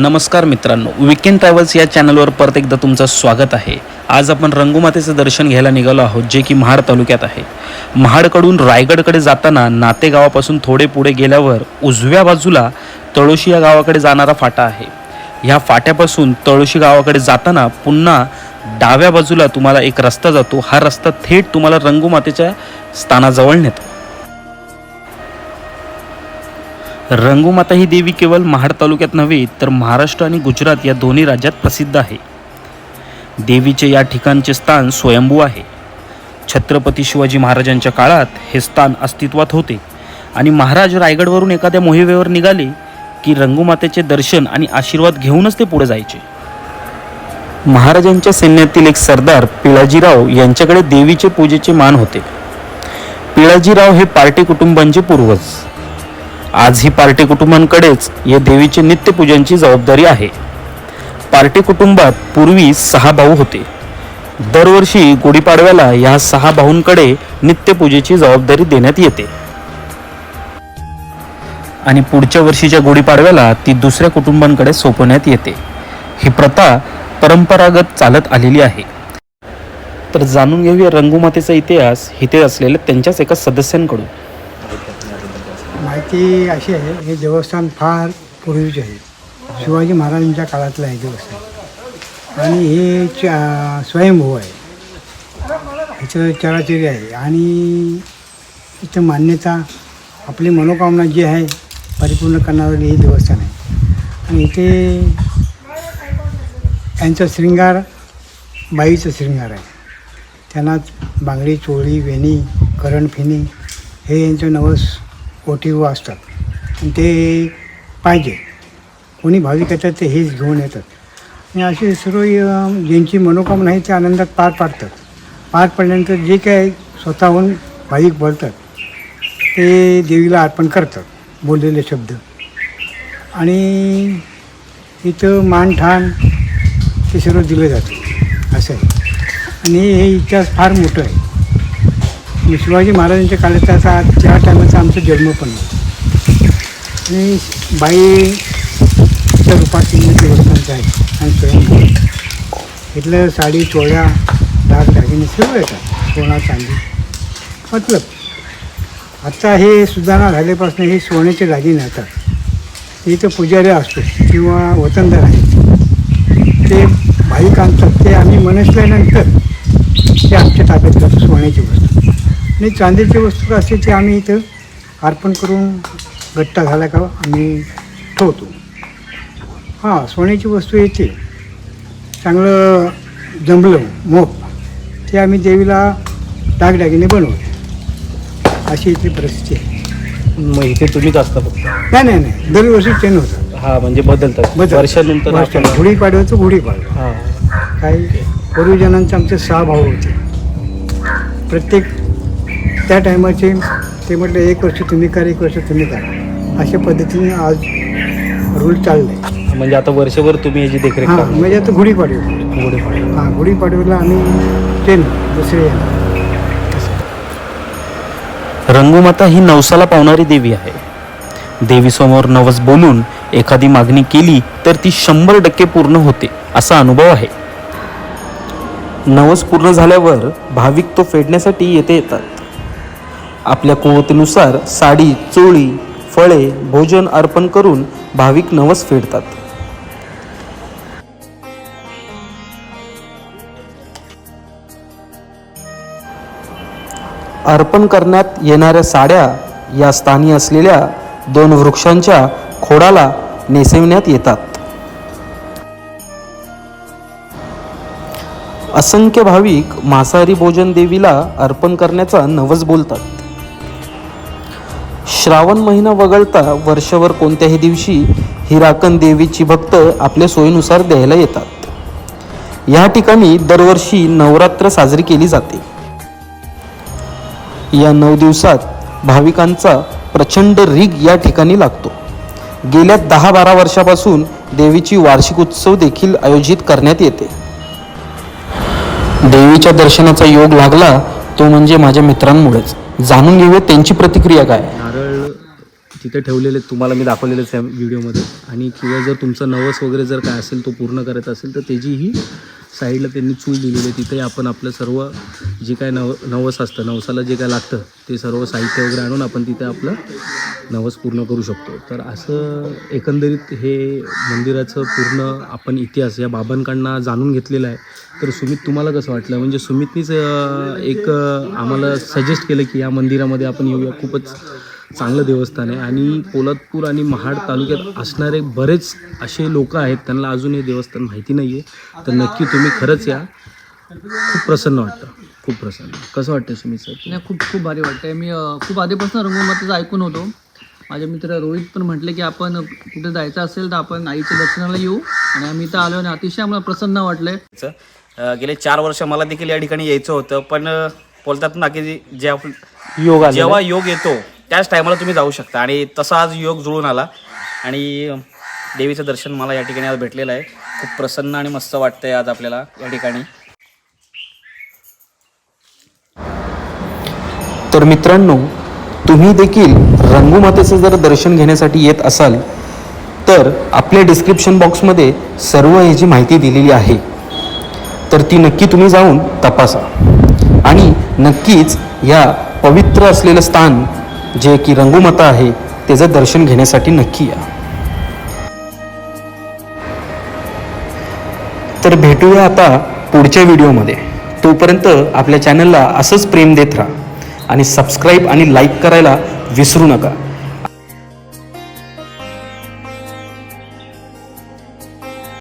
नमस्कार मित्रांनो weekend travels या चॅनलवर परत एकदा तुमचं स्वागत आहे. आज आपण रंगुमातेचं दर्शन घ्यायला निघालो आहोत जे की महाड तालुक्यात आहे. महाडकडून रायगडकडे जाताना नाते गावापासून थोडे पुढे गेल्यावर उजव्या बाजूला तळोशी या गावाकडे जाणारा फाटा आहे. ह्या फाट्यापासून तळोशी गावाकडे जाताना पुन्हा डाव्या बाजूला तुम्हाला एक रस्ता जातो. हा रस्ता थेट तुम्हाला रंगुमातेच्या स्थानाजवळ नेतो. रंगूमाता ही देवी केवळ महाड तालुक्यात नव्हे तर महाराष्ट्र आणि गुजरात या दोन्ही राज्यात प्रसिद्ध आहे. देवीचे या ठिकाणचे स्थान स्वयंभू आहे. छत्रपती शिवाजी महाराजांच्या काळात हे स्थान अस्तित्वात होते आणि महाराज रायगडवरून एखाद्या मोहिमेवर निघाले की रंगूमातेचे दर्शन आणि आशीर्वाद घेऊनच ते पुढे जायचे. महाराजांच्या सैन्यातील एक सरदार पिळाजीराव यांच्याकडे देवीचे पूजेचे मान होते. पिळाजीराव हे पार्टी कुटुंबांचे पूर्वज. आजही पार्टी कुटुंबांकडेच या देवीची नित्यपूजनची जबाबदारी आहे. पार्टी कुटुंबात पूर्वी सहा भाऊ होते. दरवर्षी गुढीपाडव्याला या सहा भाऊंकडे नित्यपूजेची जबाबदारी देण्यात येते. आणि पुढच्या वर्षीच्या गुढीपाडव्याला ती दुसऱ्या कुटुंबांकडे सोपवण्यात येते. ही प्रथा परंपरागत चालत आलेली आहे. तर जाणून घेऊया रंगुमातेचा इतिहास. इथे असलेल्या त्यांच्याच एका सदस्यांकडून. माहिती अशी आहे हे देवस्थान फार पूर्वीचे आहे. शिवाजी महाराजांच्या काळातलं आहे देवस्थान. आणि हे च स्वयंभू आहे. ह्याचं चराचरी आहे. आणि इथं मान्यता आपली मनोकामना जी आहे परिपूर्ण करणारं हे देवस्थान आहे. आणि इथे यांचा शृंगार बाईचं शृंगार आहे. त्यांना बांगडी चोळी वेणी करणफिणी हे यांचं नवस ओटीव असतात. आणि ते पाहिजे. कोणी भाविक येतात ते हेच घेऊन येतात. आणि असे सर्व ज्यांची मनोकामना आहे ते आनंदात पार पाडतात. पार पडल्यानंतर जे काय स्वतःहून भाविक बोलतात ते देवीला अर्पण करतात बोललेले शब्द. आणि इथं मानठाण ते सर्व दिलं जातं. असं आहे. आणि हे इतिहास फार मोठं आहे. शिवाजी महाराजांच्या काळाचा त्या टायमाचा आमचा जन्म पण आणि बाईच्या रूपात तिने देवस्थानचं आहे आणि स्वयं इथलं साडी चोळ्या डाग दागिने सर्व येतात. सोना चांदी. मतलब. आत्ता हे सुधारणा झाल्यापासून हे सोन्याचे दागिने येतात. इथं पुजारी असतो किंवा वतनदार आहे. ते भाविक आणतात. ते आम्ही मनसल्यानंतर ते आमच्या ताब्यात करतो सोन्याची वस्तू. आणि चांदीची वस्तू असते ते आम्ही इथं अर्पण करून गट्टा झाला का आम्ही ठेवतो. हां सोन्याची वस्तू येते. चांगलं जमलं मोप ते आम्ही देवीला दागदागिने बनवतो अशी इथली परिस्थिती आहे. मग इथे तुम्हीच असता फक्त? नाही नाही नाही. दरवर्षी चेंज होतं. हा म्हणजे बदलतात. बदल. वर्षानंतर. आपण- गुढीपाडव्याचं गुढीपाडवा हा. काही पूर्वजनांचे आमचे सहा भाऊ होते. प्रत्येक त्या टायमाचे ते म्हटलं एक वर्ष तुम्ही करा एक वर्ष तुम्ही करा. अशा पद्धतीने आज रूल चाललाय. म्हणजे आता वर्षभर तुम्ही याची देखरेख हां. म्हणजे आता गुढीपाडवा. गुढीपाडवा. हां गुढीपाडव्याला आम्ही ट्रेन दुसरे येणार. रंगुमाता ही नवसाला पावणारी देवी आहे. देवीसमोर नवस बोलून एखादी मागणी केली तर ती शंभर टक्के पूर्ण होते असा अनुभव आहे. नवस पूर्ण झाल्यावर भाविक तो फेडण्यासाठी येथे येतात. आपल्या कुवतीनुसार साडी चोळी फळे भोजन अर्पण करून भाविक नवस फेडतात. अर्पण करण्यात येणाऱ्या साड्या या स्थानी असलेल्या दोन वृक्षांच्या खोडाला नेसविण्यात येतात. असंख्य भाविक मांसाहारी भोजन देवीला अर्पण करण्याचा नवस बोलतात. श्रावण महिना वगळता वर्षभर कोणत्याही दिवशी हिराकन देवीची भक्त आपल्या सोयीनुसार द्यायला येतात. या ठिकाणी दरवर्षी नवरात्र साजरी केली जाते. या नऊ दिवसात भाविकांचा प्रचंड रीग या ठिकाणी लागतो. गेल्या दहा बारा वर्षापासून देवीची वार्षिक उत्सव देखील आयोजित करण्यात येते. देवीच्या दर्शनाचा योग लागला तो म्हणजे माझ्या मित्रांमुळेच. जाणून घेऊया त्यांची प्रतिक्रिया काय तिथे ठेवलेले तुम्हाला मी दाखवलेलेच आहे व्हिडिओमध्ये. आणि किंवा जर तुमचं नवस वगैरे जर काय असेल तो पूर्ण करत असेल तर त्याचीही साईडला त्यांनी चूल दिलेली आहे. तिथे आपण आपलं सर्व जे काय नव नवस असतं नवसाला जे काय लागतं ते सर्व साहित्य वगैरे आणून आपण तिथे आपलं नवस पूर्ण करू शकतो. तर असं एकंदरीत हे मंदिराचं पूर्ण आपण इतिहास या बाबांकडनं जाणून घेतलेला आहे. तर सुमित तुम्हाला कसं वाटलं? म्हणजे सुमितनीच एक आम्हाला सजेस्ट केलं की या मंदिरामध्ये आपण येऊया. खूपच चांगलं देवस्थान आहे. आणि पोलादपूर आणि महाड तालुक्यात असणारे बरेच असे लोक आहेत त्यांना अजून हे देवस्थान माहिती नाही आहे तर नक्की तुम्ही खरंच या. खूप प्रसन्न वाटतं. खूप प्रसन्न. कसं वाटतं सुमित सर? नाही खूप खूप भारी वाटतंय. मी अं, खूप आधीपासून रंगोमातेचं ऐकून होतो. माझे मित्र रोहित पण म्हटले की आपण कुठे जायचं असेल तर आपण आईच्या दर्शनाला येऊ. आणि आम्ही इथं आलो आणि अतिशय आम्हाला प्रसन्न वाटलंय. अ, गेले चार वर्ष मला देखील या ठिकाणी यायचं होतं. पण अ, बोलतात ना की जे- जे आप- योग आलेला जेव्हा योग येतो त्याच टायमाला तुम्ही जाऊ शकता. आणि तसा आज योग जुळून आला. आणि देवीचं दर्शन मला या ठिकाणी आज भेटलेलं आहे. खूप प्रसन्न आणि मस्त वाटतंय आज आपल्याला या ठिकाणी. तर मित्रांनो तुम्ही देखील रंगूमातेचं जर दर्शन घेण्यासाठी येत असाल तर आपल्या डिस्क्रिप्शन बॉक्समध्ये सर्व ह्याची माहिती दिलेली आहे तर ती नक्की तुम्ही जाऊन तपासा. आणि नक्कीच या पवित्र असलेलं स्थान जे की रंगूमाता आहे त्याचं दर्शन घेण्यासाठी नक्की या. तर भेटूया आता पुढच्या व्हिडिओमध्ये. तोपर्यंत आपल्या चॅनलला असंच प्रेम देत राहा आणि सबस्क्राईब आणि लाईक करायला विसरू नका.